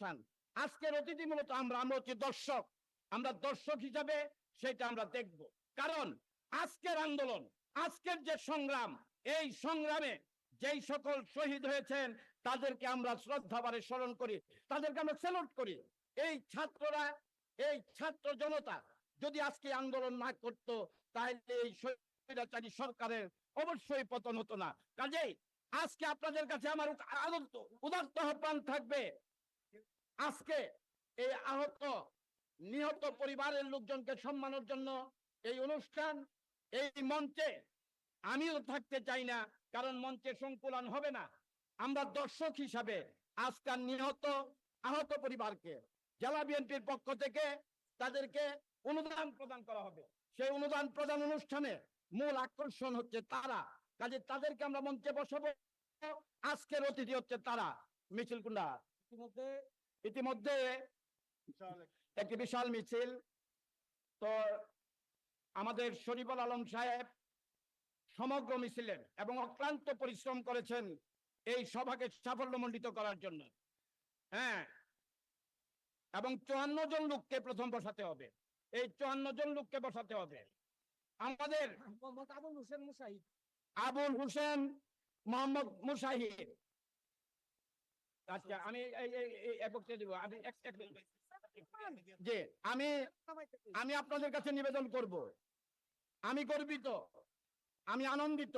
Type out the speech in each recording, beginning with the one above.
অনুষ্ঠান আজকের অতিথি মূলত আমরা আমরা হচ্ছি দর্শক। আমরা দর্শক হিসাবে সেটা আমরা দেখব। কারণ আজকের আন্দোলন, আজকের যে সংগ্রাম, এই সংগ্রামে যেই সকল শহীদ হয়েছেন, তাদেরকে আমরা শ্রদ্ধাভাবে স্মরণ করি, তাদেরকে আমরা স্যালুট করি। এই ছাত্ররা, এই ছাত্র জনতা যদি আজকে আন্দোলন না করত, তাহলে এই স্বৈরাচারী সরকারের অবশ্যই পতন হতো না। কাজেই আজকে আপনাদের কাছে আমার আদন্ত উদাত্ত আহ্বান থাকবে আজকে এই আহত, নিহত পরিবারের লোকজনকে সম্মানের জন্য এই অনুষ্ঠান, এই মঞ্চে আমিও থাকতে চাই না, কারণ মঞ্চে সংকুলন হবে না। আমরা দর্শক হিসাবে আজকাল নিহত, আহত পরিবারকে, জেলা বিএনপির পক্ষ থেকে তাদেরকে অনুদান প্রদান করা হবে। সেই অনুদান প্রদান অনুষ্ঠানে মূল আকর্ষণ হচ্ছে তারা, কাজে তাদেরকে আমরা মঞ্চে বসাবো। আজকের অতিথি হচ্ছে তারা, মিছিল কুন্ডা ইতিমধ্যে ইতিমধ্যে একটি বিশাল মিছিল। তো আমাদের শরীফুল আলম সাহেব সমগ্র মিছিলের এবং অক্লান্ত পরিশ্রম করেছেন এই সভাকে সাফল্যমণ্ডিত করার জন্য। হ্যাঁ এবং চুয়ান্ন জন লোককে প্রথম বসাতে হবে। এই চুয়ান্ন জন লোককে বসাতে হবে। আমাদের আবুল হোসেন মুসাহিদ। আবুল হোসেন মোহাম্মদ মুসাহিদ আচ্ছা আমি দিব। আমি আমি আপনাদের কাছে নিবেদন করব। আমি গর্বিত, আমি আনন্দিত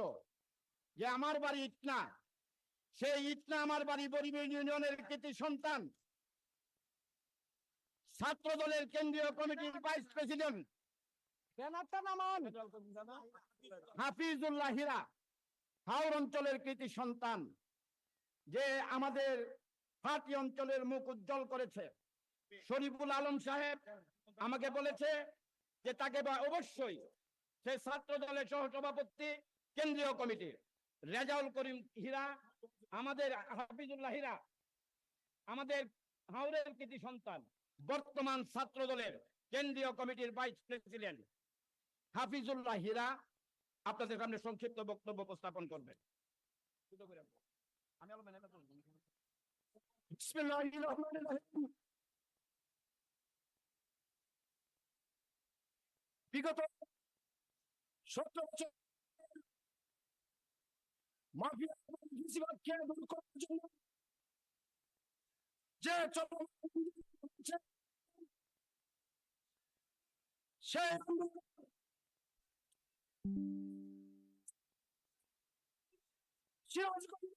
যে আমার বাড়ি ইটনা। সেই ইটনা আমার বাড়ি গরিব ইউনিয়নের কৃতি সন্তান। ছাত্র দলের কেন্দ্রীয় কমিটির ভাইস প্রেসিডেন্ট। হাফিজুল্লাহ হীরা। হাওর অঞ্চলের কৃতি সন্তান। যে আমাদের ফাটি অঞ্চলের মুখ উজ্জ্বল করেছে। শরীফুল আলম সাহেব আমাকে বলেছে যে তাকে অবশ্যই সে ছাত্র দলের সহসভাপতি, কেন্দ্রীয় কমিটির রেজাউল করিম হীরা, আমাদের হাফিজুল্লাহ হীরা, আমাদের হাওরের কৃতি সন্তান, বর্তমান ছাত্র দলের কেন্দ্রীয় কমিটির ভাইস প্রেসিডেন্ট হাফিজুল্লাহ হীরা আপনাদের সামনে সংক্ষিপ্ত বক্তব্য উপস্থাপন করবেন। আমি আলো ম্যানেজার বলব। বিসমিল্লাহির রহমানির রহিম। বিগত সতেরো বছর মাফিয়া দূর করার জন্য যে চলমান আন্দোলন চলছে, সেই আন্দোলন সিরাজগঞ্জ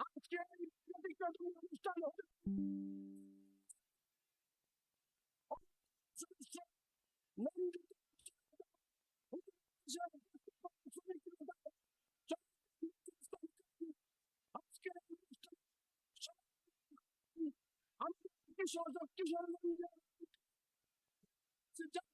আজকে এই ব্যতিক্রমী অনুষ্ঠান হতে নন্দিত আজকে এই অনুষ্ঠান আমি কিশোর কিশোর জাতীয়তাবাদী দল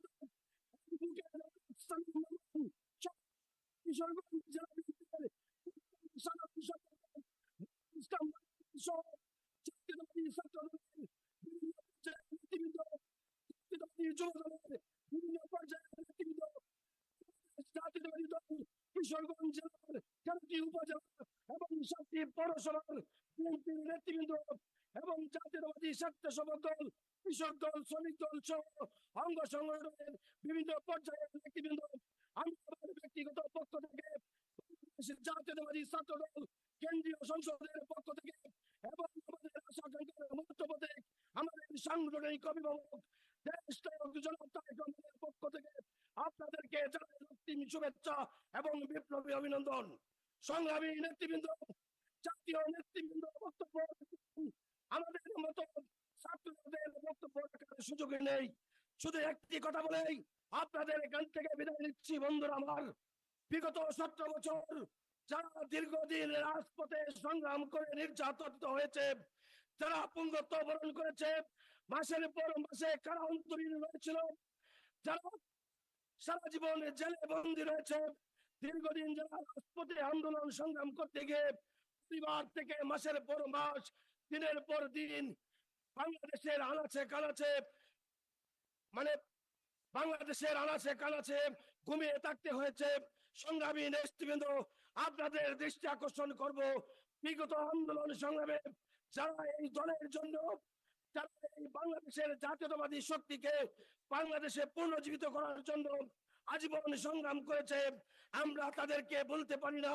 তেরোটি উপজেলা এবং সাতটি পৌরসভার বিএনপির নেতৃবৃন্দ এবং জাতীয়তাবাদী স্বেচ্ছাসেবক দল কৃষক দল শ্রমিক দল সহ অঙ্গ সংগঠনের বিভিন্ন পর্যায়ের নেতৃবৃন্দ আমি ব্যক্তিগত বাংলাদেশের জাতীয়তাবাদী ছাত্র দল কেন্দ্রীয় সংসদের পক্ষ থেকে এবং আমাদের আশা আকাঙ্ক্ষার আমাদের সাংগঠনিক অভিভাবক দেশ রহমানের পক্ষ থেকে আপনাদেরকে জানাই শুভেচ্ছা এবং বিপ্লবী অভিনন্দন। সংগ্রামী নেতৃবৃন্দ, জাতীয় নেতৃবৃন্দ বক্তব্য আমাদের মতো ছাত্রদের বক্তব্য রাখার সুযোগ নেই। শুধু একটি কথা বলেই আপনাদের এখান থেকে বিদায় নিচ্ছি, বন্ধুরা আমার। বিগত সতেরো বছর যারা দীর্ঘদিন রাজপথে সংগ্রাম করে নির্যাতিত হয়েছে, যারা পুঙ্গত্ব বরণ করেছে, মাসের পর মাসে কারা অন্তরীণ রয়েছিল, যারা সারা জীবন জেলে বন্দী রয়েছে দীর্ঘদিন যারা রাজপথে আন্দোলন সংগ্রাম করতে গিয়ে পরিবার থেকে মাসের পর মাস, দিনের পর দিন বাংলাদেশের আনাচে কানাচে মানে বাংলাদেশের আনাচে কানাচে ঘুমিয়ে থাকতে হয়েছে। সংগ্রামী নেতৃবৃন্দ, আপনাদের দৃষ্টি আকর্ষণ করব। বিগত আন্দোলন সংগ্রামে যারা এই দলের জন্য, যারা এই বাংলাদেশের জাতীয়তাবাদী শক্তিকে বাংলাদেশে পুনর্জীবিত করার জন্য আজীবন সংগ্রাম করেছে। আমরা তাদেরকে বলতে পারি না,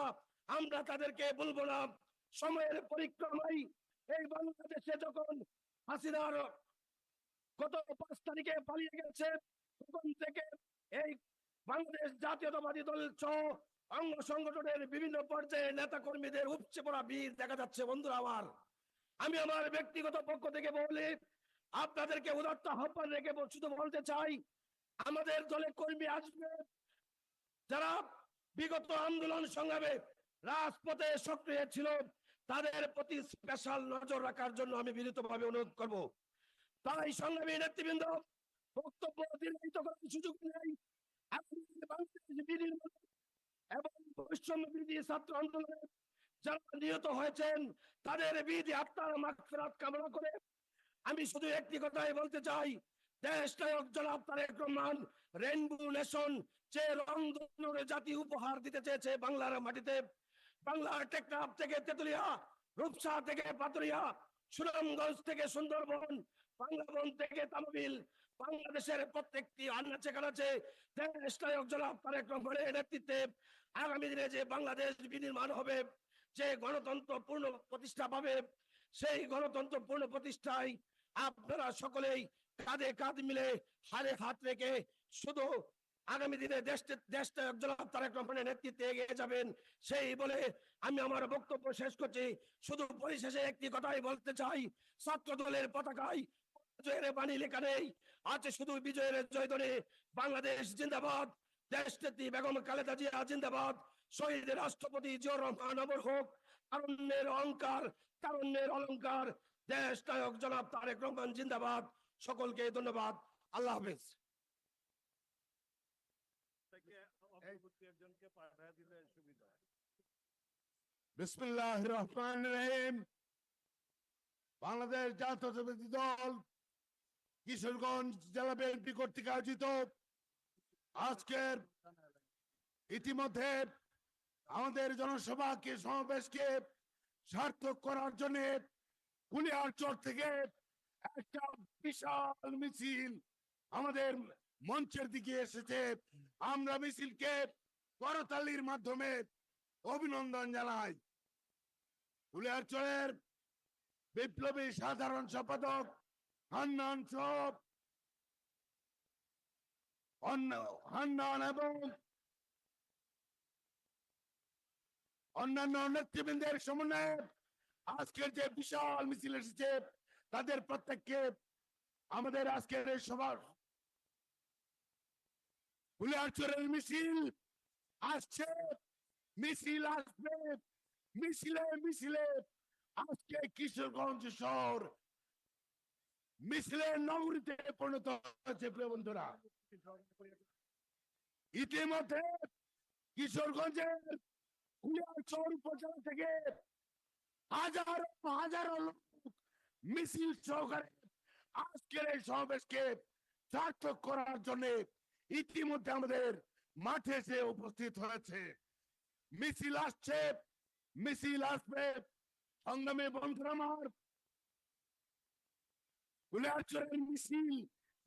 আমরা তাদেরকে বলব না। সময়ের পরিক্রমায় এই বাংলাদেশে যখন হাসিনার গত পাঁচ তারিখে পালিয়ে গেছে, তখন থেকে এই বাংলাদেশ জাতীয়তাবাদী দল সহ অঙ্গ সংগঠনের বিভিন্ন পর্যায়ে নেতা কর্মীদের উপচে পড়া ভিড় দেখা যাচ্ছে বন্ধুরা আমার। আমি আমার ব্যক্তিগত পক্ষ থেকে বলি আপনাদেরকে উদাত্ত আহ্বান রেখে শুধু বলতে চাই আমাদের দলে কর্মী আসবে। যারা বিগত আন্দোলন সংগ্রামে রাজপথে সক্রিয় ছিল, তাদের প্রতি স্পেশাল নজর রাখার জন্য আমি বিনীতভাবে অনুরোধ করব। তাই সংগ্রামী নেতৃবৃন্দ, বক্তব্য দীর্ঘায়িত করার সুযোগ নেই। এবং বৈষম্য বিরোধী ছাত্র আন্দোলনে যারা নিহত হয়েছেন, তাদের বিধি আত্মার মাগফিরাত কামনা করে আমি শুধু একটি কথাই বলতে চাই দেশ নায়ক জনাব তারেক রহমান রেনবো নেশন সুনামগঞ্জ থেকে সুন্দরবন, বাংলাবন থেকে বাংলাদেশের প্রত্যেকটি নেতৃত্বে আগামী দিনে যে বাংলাদেশ বিনির্মাণ হবে, যে গণতন্ত্র পূর্ণ প্রতিষ্ঠা পাবে, সেই গণতন্ত্র পূর্ণ প্রতিষ্ঠায় আপনারা সকলেই কাঁধে কাঁধ মিলে হারে হাত রেখে শুধু আগামী দিনে দেশ দেশ নায়ক জনাব তারেক রহমানের নেতৃত্বে এগিয়ে যাবেন। সেই বলে আমি আমার বক্তব্য শেষ করছি। শুধু পরিশেষে একটি কথাই বলতে চাই। ছাত্র দলের পতাকায় জয়ের বাণী লেখা নেই। আছে শুধু বিজয়ের জয়ধ্বনি বাংলাদেশ জিন্দাবাদ। দেশ নেত্রী বেগম খালেদা জিয়া জিন্দাবাদ। শহীদ রাষ্ট্রপতি জিয়র রহমান অমর হোক। তারুণ্যের অহংকার, তারুণ্যের অলংকার। দেশ নায়ক জনাব তারেক রহমান জিন্দাবাদ। সকলকে ধন্যবাদ। আল্লাহ হাফেজ। বিসমিল্লাহ রহমান রহিম। বাংলাদেশ জাতীয়তাবাদী দল কিশোরগঞ্জ জেলা বিএনপি কর্তৃক আয়োজিত। আজকের ইতিমধ্যে আমাদের জনসভাকে সমাবেশকে সার্থক করার জন্য কুলিয়ারচর থেকে একটা বিশাল মিছিল আমাদের মঞ্চের দিকে এসেছে। আমরা মিছিলকে করতালির মাধ্যমে অভিনন্দন জানাই। কুলিয়ারচরের বিপ্লবী সাধারণ সম্পাদক হান্নান সব হান্নান এবং অন্যান্য নেতৃবৃন্দের সমন্বয়ে আজকের যে বিশাল মিছিল এসেছে, তাদের প্রত্যেককে আমাদের আজকের এই সভা। কুলিয়ারচরের মিছিল আসছে, মিছিল আসবে, মিছিলে মিছিলে। আজকে কিশোরগঞ্জ শহর মিছিলের নগরীতে পরিণত হয়েছে প্রিয় বন্ধুরা। ইতিমধ্যে কিশোরগঞ্জের কুলিয়ারচর উপজেলা থেকে হাজারো হাজারো লোক মিছিল সহকারে আজকের এই সমাবেশকে সার্থক করার জন্য ইতিমধ্যে আমাদের মাঠে এসে উপস্থিত হয়েছে। মিছিল আসছে, মিছিল আসবে। সংগ্রামে বন্ধুরা আমার কুলিয়ারচরের মিছিল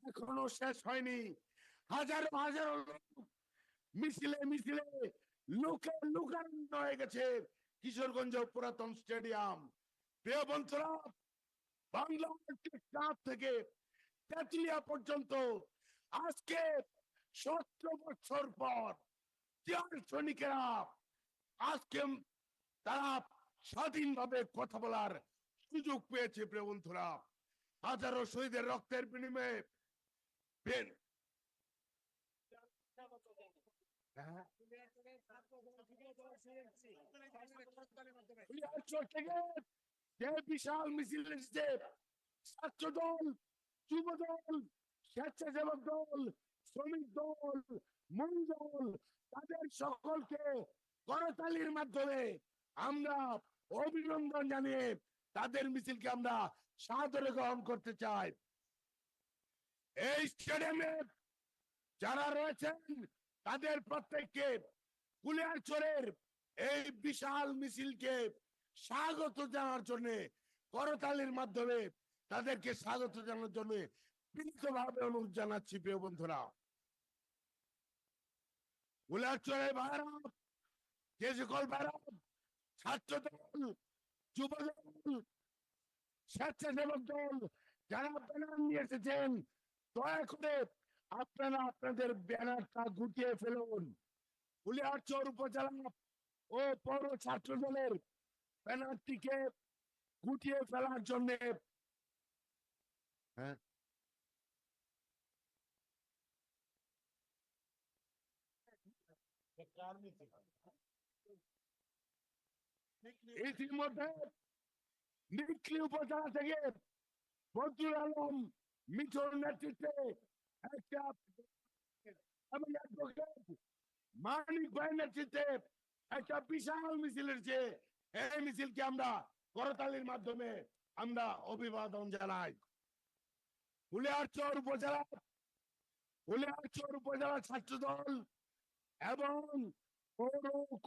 এখনও শেষ হয়নি। হাজারো হাজারো লোক মিছিলে মিছিলে লোক লুকানো হয়ে গেছে কিশোরগঞ্জ পুরাতন স্টেডিয়াম। প্রিয় বন্ধুরা থেকে তেতুলিয়া পর্যন্ত আজকে সতেরো বছর পর সৈনিকেরা আজকে তারা স্বাধীনভাবে কথা বলার সুযোগ পেয়েছে প্রিয় বন্ধুরা। হাজারো শহীদের রক্তের বিনিময়ে থেকে যে বিশাল মিছিল এসেছে ছাত্র দল, যুব দল, স্বেচ্ছাসেবক দল, শ্রমিক দল, মূল তাদের সকলকে করতালির মাধ্যমে আমরা অভিনন্দন জানিয়ে তাদের মিছিলকে আমরা সাদরে গ্রহণ করতে চাই। এই স্টেডিয়ামে যারা রয়েছেন, তাদের প্রত্যেককে কুলিয়ারচরের এই বিশাল মিছিলকে স্বাগত জানার জন্য, করতালির মাধ্যমে তাদেরকে স্বাগত জানার জন্য বিনীতভাবে অনুরোধ জানাচ্ছি, প্রিয় বন্ধুরা। কুলিয়ারচরের ভাইরা যে সকল ভাইরা ছাত্র দল যুব দল স্বেচ্ছাসেবক দল, যারা ব্যানার নিয়ে এসেছেন, দয়া করে আপনারা আপনাদের ব্যানারটা গুটিয়ে ফেলুন। কুলিয়ারচর উপজেলা ও পৌর ছাত্র দলের ব্যানারটিকে গুটিয়ে ফেলার জন্য হ্যাঁ ইতিমধ্যে নিকলি উপজেলা থেকে বদরুল আলম মিঠুর নেতৃত্বে একটা মানিক ভাই নেতৃত্বে একটা বিশাল মিছিল এসেছে এই মিছিলকে আমরা করতালির মাধ্যমে আমরা অভিবাদন জানাই। হুলিয়ারচর উপজেলা হুলিয়ারচর উপজেলা ছাত্র দল এবং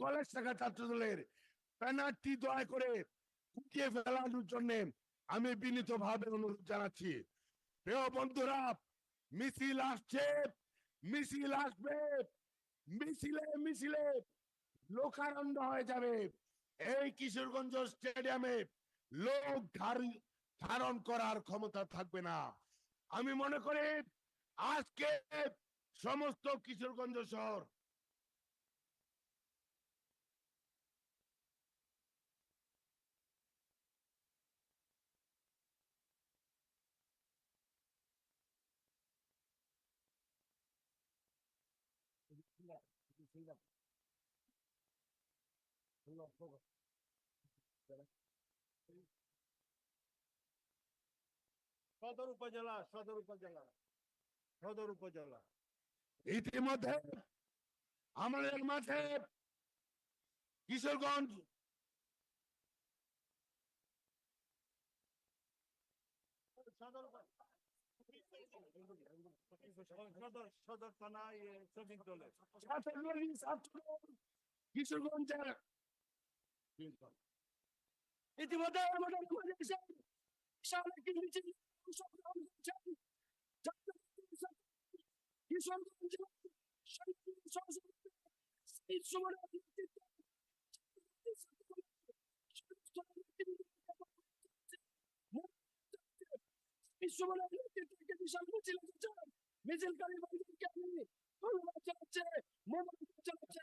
কলেজ শাখা ছাত্র দলের ব্যানারটি দয়া করে কুটিয়ে ফেলানোর জন্য আমি বিনীত ভাবে অনুরোধ জানাচ্ছি। প্রিয় বন্ধুরা, মিছিল আসছে, মিছিল আসবে, মিছিলে মিছিলে লোকারণ্য হয়ে যাবে। এই কিশোরগঞ্জ স্টেডিয়ামে লোক ধার- ধারণ করার ক্ষমতা থাকবে না। আমি মনে করি আজকে সমস্ত কিশোরগঞ্জ শহর সদর উপজেলা সদর উপজেলা সদর উপজেলা। ইতিমধ্যে আমাদের মাঝে কিশোরগঞ্জ সদর সদর সদর থানা শ্রমিক দলের। ছাত্রলীগ কিশোরগঞ্জের ইতিমধ্যে আমাদের মিছিল ভাইদেরকে আমি ধন্যবাদ জানাচ্ছি মোবাইল চালাচ্ছে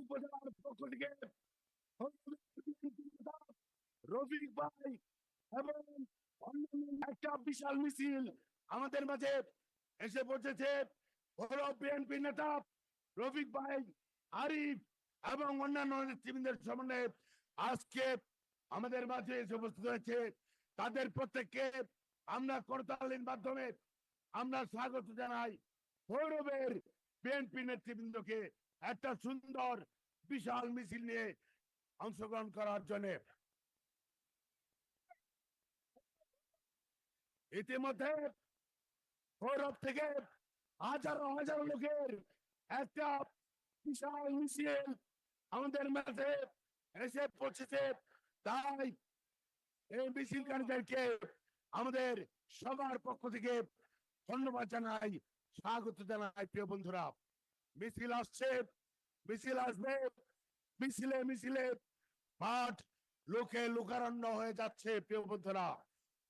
উপজেলার পক্ষ থেকে রফিক ভাই এবং একটা বিশাল মিছিল আমাদের মাঝে এসে পৌঁছেছে বিএনপি নেতা রফিক ভাই আরিফ এবং অন্যান্য নেতৃবৃন্দের সমন্বয়ে আজকে আমাদের মাঝে এসে উপস্থিত হয়েছে তাদের প্রত্যেককে আমরা করতালির মাধ্যমে আমরা স্বাগত জানাই গৌরবের বিএনপি নেতৃবৃন্দকে একটা সুন্দর বিশাল মিছিল নিয়ে অংশগ্রহণ করার জন্য। ইতিমধ্যে ভৈরব থেকে হাজারো হাজারো লোকের একটা বিশাল মিছিল আমাদের মাঝে এসে পৌঁছেছে। তাই এই মিছিলকারীদেরকে আমাদের সবার পক্ষ থেকে ধন্যবাদ জানাই, স্বাগত জানাই, প্রিয় বন্ধুরা। মিছিল আসছে মিছিল আসবে মিছিলে মিছিলে মাঠ লোকে লোকারণ্য হয়ে যাচ্ছে প্রিয় বন্ধুরা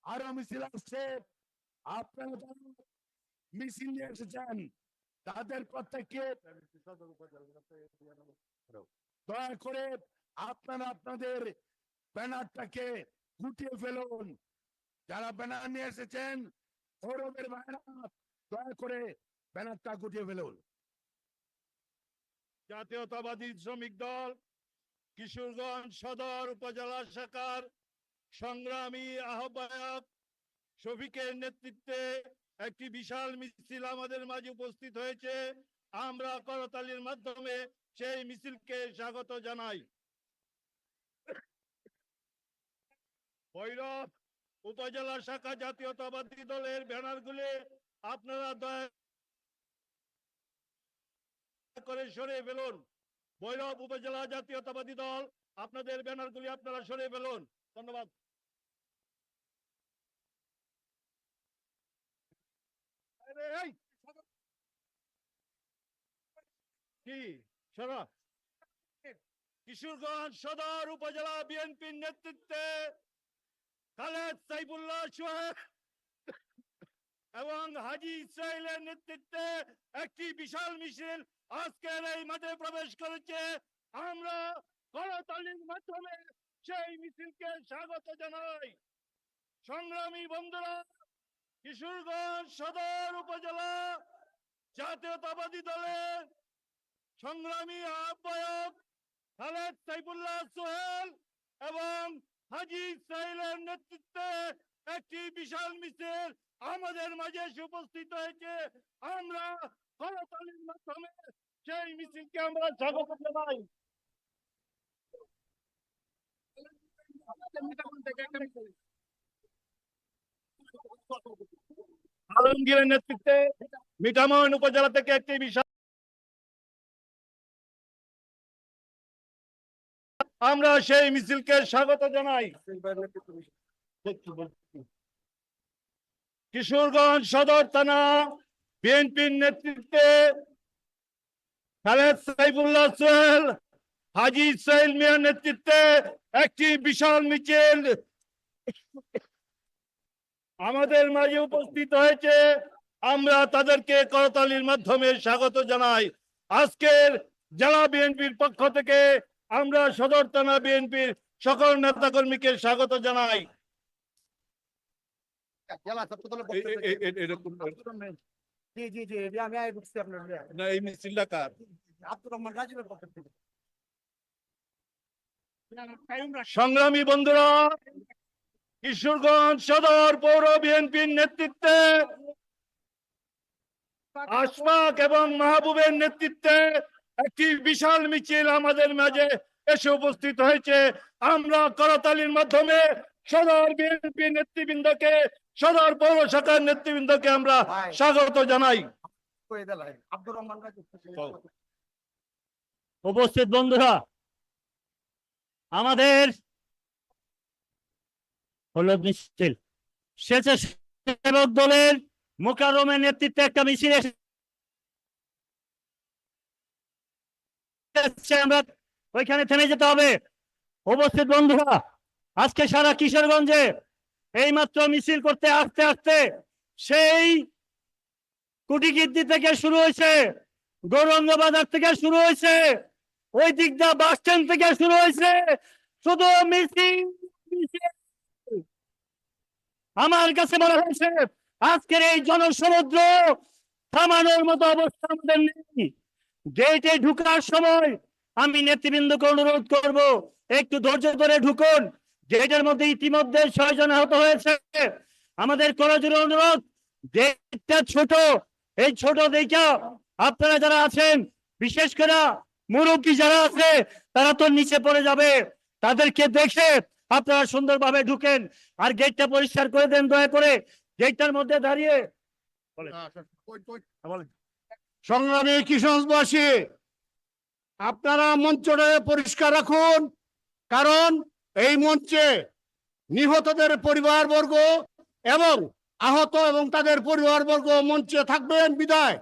আরও মিছিল আসছে আপনারা মিছিল নিয়ে এসেছেন তাদের প্রত্যেককে দয়া করে আপনারা আপনাদের ব্যানারটাকে গুটিয়ে ফেলুন। যারা ব্যানার নিয়ে এসেছেন গৌরবের দয়া করে ব্যানারটা গুটিয়ে ফেলুন। জাতীয়তাবাদী শ্রমিক দল, কিশোরগঞ্জ সদর উপজেলা শাখার সংগ্রামী আহ্বায়ক শফিকের নেতৃত্বে একটি বিশাল মিছিল আমাদের মাঝে উপস্থিত হয়েছে। আমরা করতালির মাধ্যমে সেই মিছিলকে স্বাগত জানাই। ভৈরব উপজেলা শাখা জাতীয়তাবাদী দলের ব্যানারগুলি আপনারা দয়া করে সরে ফেলুন। ভৈরব উপজেলা জাতীয়তাবাদী দল, আপনাদের ব্যানারগুলি আপনারা সরে ফেলুন। ধন্যবাদ। কিশোরগঞ্জ সদর উপজেলা বিএনপির নেতৃত্বে খালেদ সাইফুল্লাহ সোহেব এবং হাজি ইসরায়েলের নেতৃত্বে একটি বিশাল মিছিল আজকের এই মাঠে প্রবেশ করেছে আমরা করতালির মাধ্যমে সেই মিছিলকে স্বাগত জানাই। সংগ্রামী বন্ধুরা, কিশোরগঞ্জ সদর উপজেলা জাতীয়তাবাদী দলের সংগ্রামী আহ্বায়ক খালেদ সাইফুল্লাহ সোহেল এবং হাজি ইসরায়েলের নেতৃত্বে একটি বিশাল মিছিল আমাদের মাঝে উপস্থিত হয়েছে। আমরা মাধ্যমে সেই মিছিলকে আমরা জানাই আলমগীরের নেতৃত্বে মিঠামইন উপজেলা থেকে একটি বিশাল আমরা সেই মিছিলকে স্বাগত জানাই কিশোরগঞ্জ সদর থানা বিএনপির নেতৃত্বে খালেদ সাইফুল্লাহ সোহেল হাজি ইসরাইল মিয়ার নেতৃত্বে একটি বিশাল মিছিল আমাদের মাঝে উপস্থিত হয়েছে। আমরা তাদেরকে করতালির মাধ্যমে স্বাগত জানাই। আজকের জেলা বিএনপির পক্ষ থেকে আমরা সদর থানা বিএনপির সকল নেতাকর্মীকে স্বাগত জানাই। জেলা ছাত্র দলের পক্ষ এ- এ- থেকে। এ- এ- এরকম আব্দুর রহমান। জি জি জি জি, আমি আগে ঢুকছি আপনার। না এই মিছিলটা কার আব্দুর রহমান গাজীপুরের পক্ষ থেকে সংগ্রামী বন্ধুরা কিশোরগঞ্জ সদর পৌর বিএনপির নেতৃত্বে আশফাক এবং মাহবুবের নেতৃত্বে একটি বিশাল মিছিল আমাদের মাঝে এসে উপস্থিত হয়েছে আমরা করতালির মাধ্যমে সদর বিএনপি নেতৃবৃন্দকে সদর পৌর শাখার নেতৃবৃন্দকে আমরা স্বাগত জানাই। উপস্থিত বন্ধুরা আমাদের হলো মিছিল। স্বেচ্ছাসেবক দলের মোকারমের নেতৃত্বে একটা মিছিল আমরা ওইখানে থেমে যেতে হবে। উপস্থিত বন্ধুরা আজকে সারা কিশোরগঞ্জে এইমাত্র মিছিল করতে আসতে আসতে সেই কুটিকীর্তি থেকে শুরু হয়েছে গৌরঙ্গ বাজার থেকে শুরু হয়েছে, ওই দিকটা বাস স্ট্যান্ড থেকে শুরু হয়েছে, শুধু মিছিল। আমার কাছে মনে হয়েছে, আজকের এই জনসমুদ্র থামানোর মতো অবস্থা আমাদের নেই গেটে ঢুকার সময় আমি নেতৃবৃন্দকে অনুরোধ করব, একটু ধৈর্য ধরে ঢুকুন গেটের মধ্যে ইতিমধ্যে ছয় জন আহত হয়েছে আমাদের কলেজের অনুরোধ গেটটা ছোট এই ছোট দেখা আপনারা যারা আছেন বিশেষ করে মুরব্বী যারা আছে তারা তো নিচে পড়ে যাবে। তাদেরকে দেখে আপনারা সুন্দরভাবে ঢুকেন। আর গেটটা পরিষ্কার করে দেন দয়া করে। গেটটার মধ্যে দাঁড়িয়ে সংগ্রামী কিশোরবাসী আপনারা মঞ্চটা পরিষ্কার রাখুন কারণ এই মঞ্চে নিহতদের পরিবারবর্গ এবং আহত এবং তাদের পরিবারবর্গ মঞ্চে থাকবেন বিদায়।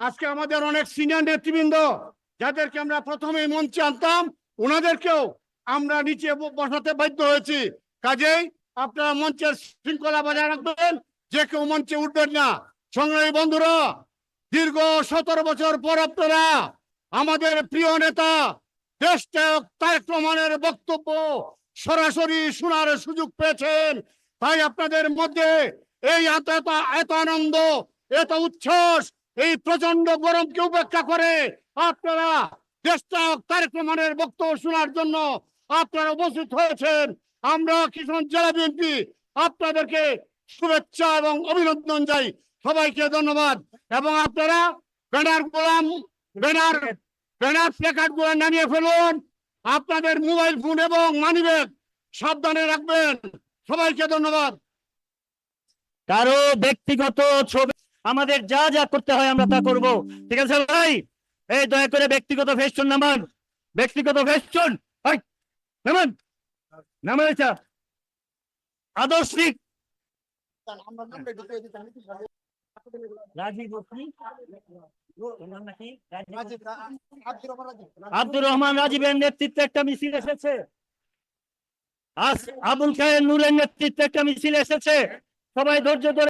আজকে আমাদের অনেক সিনিয়র নেতৃবৃন্দ, যাদেরকে আমরা প্রথমে মঞ্চে আনতাম, ওনাদেরকেও আমরা নিচে বসাতে বাধ্য হয়েছি। কাজেই আপনারা মঞ্চের শৃঙ্খলা বজায় রাখবেন, যে কেউ মঞ্চে উঠবেন না। সংগ্রামী বন্ধুরা, দীর্ঘ সতেরো বছর পর আপনারা আমাদের প্রিয় নেতা দেশটায়ক তারেক রহমানের বক্তব্য সরাসরি শোনার সুযোগ পেয়েছেন। তাই আপনাদের মধ্যে এই এত এত আনন্দ, এত উচ্ছ্বাস, এই প্রচণ্ড গরমকে উপেক্ষা করে আপনারা দেশটায়ক তারেক রহমানের বক্তব্য শোনার জন্য আপনারা উপস্থিত হয়েছেন। আমরা কিশোর জেলা বিএনপি আপনাদেরকে শুভেচ্ছা এবং অভিনন্দন যাই সবাইকে ধন্যবাদ। এবং আপনারা ব্যানার গোলাম, ব্যানার নামিয়ে ফেলুন। আপনাদের মোবাইল ফোন এবং মানিব্যাগ সাবধানে রাখবেন। সবাইকে ধন্যবাদ। কারও ব্যক্তিগত ছবি আমাদের যা যা করতে হয় আমরা তা করব। ঠিক আছে ভাই? এই দয়া করে ব্যক্তিগত ফেস্টুন নামান। ব্যক্তিগত ফেস্টুন এই, নামান। নামান আদর্শিক রাজীব আব্দুর রহমান রাজীবের নেতৃত্বে একটা মিছিল এসেছে। আবুল খায়ের নূরের নেতৃত্বে একটা মিছিল এসেছে। সবাই ধৈর্য ধরে